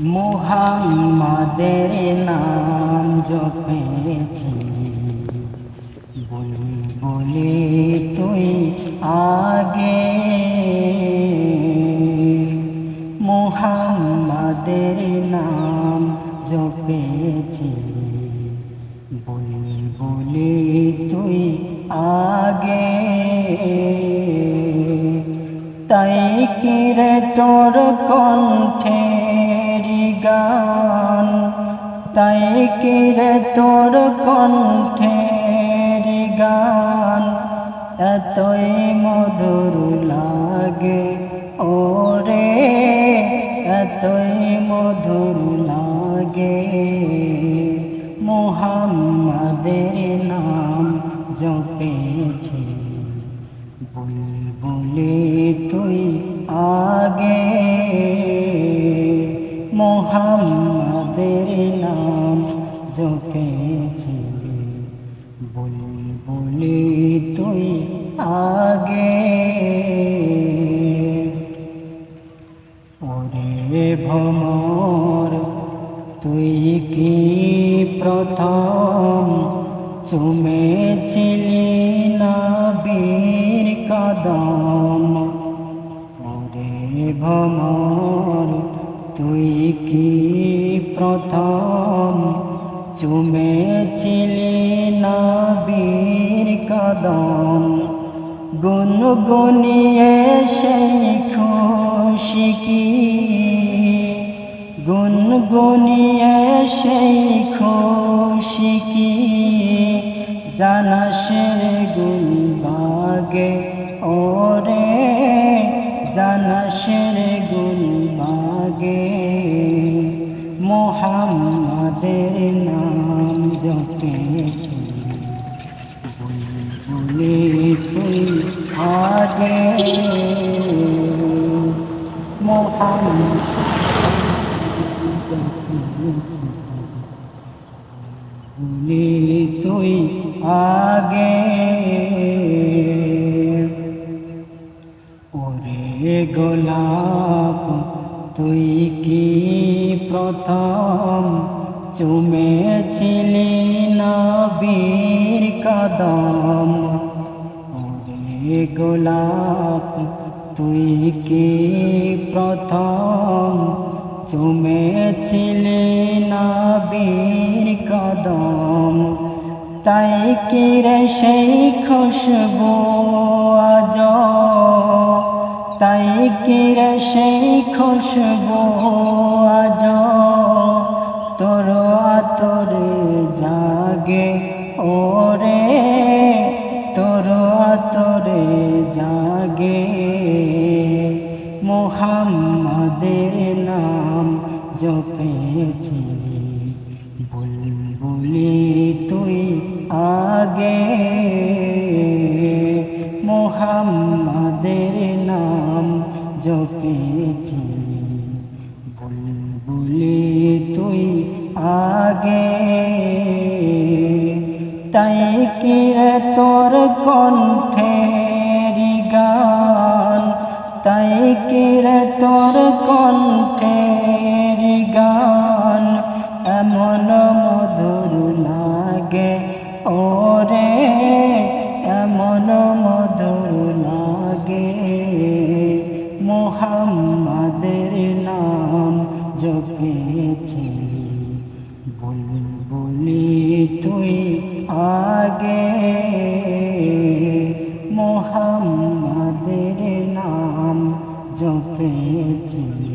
মুহাম্মাদের নাম জপেছি বলি তুই আগে। মুহাম্মাদের নাম জপেছি বলি বলি তুই আগে। তাই কিরে তোর কণ্ঠের গান। তাই কিরে তোর কণ্ঠের গান? এতই মধুর লাগে, ওরে, এতই মধুর লাগে। মোহাম্মদের নাম জপেছি বলি বলি তুই আগে জপেছি বলি বলি তুই আগে ওরে ভমর তুই কি প্রথম চুমেছিলি নবীর কদম ওরে ভমর তুই কি প্রথম চুমেছিলি নবীর কদম গুনগুনিয়ে সেই খুশি কি? গুনগুনিয়ে সেই খুশি কি? জানাসের গুলবাগে ওরে জানাসের গুলবাগে মোহাম্মদের নাম জপেছি বলে তুই আগে মোহাম্মদ বলে তুই আগে ওরে গোলাপ তুই কি প্রথম চুমেছিলি নবীর কদম? ওরে গোলাপ, তুই কি প্রথম? চুমেছিলি নবীর কদম? তাই কিরে সেই খুশবু আজ? তাই কিরে সেই খুশবু তোর জাগে। মোহাম্মদের নাম জপেছি বুলবুলি তুই আগে। মোহাম্মদের নাম জপেছি বুলবুলি তুই আগে। তাই কিরে তোর কণ্ঠের গান? তাই কিরে তোর কণ্ঠের গান? এমন মধুর লাগে ওরে, এমন মধুর লাগে। মোহাম্মদের নাম জপেছি বুলবুলি তুই আগে মোহাম্মদের নাম জপেছি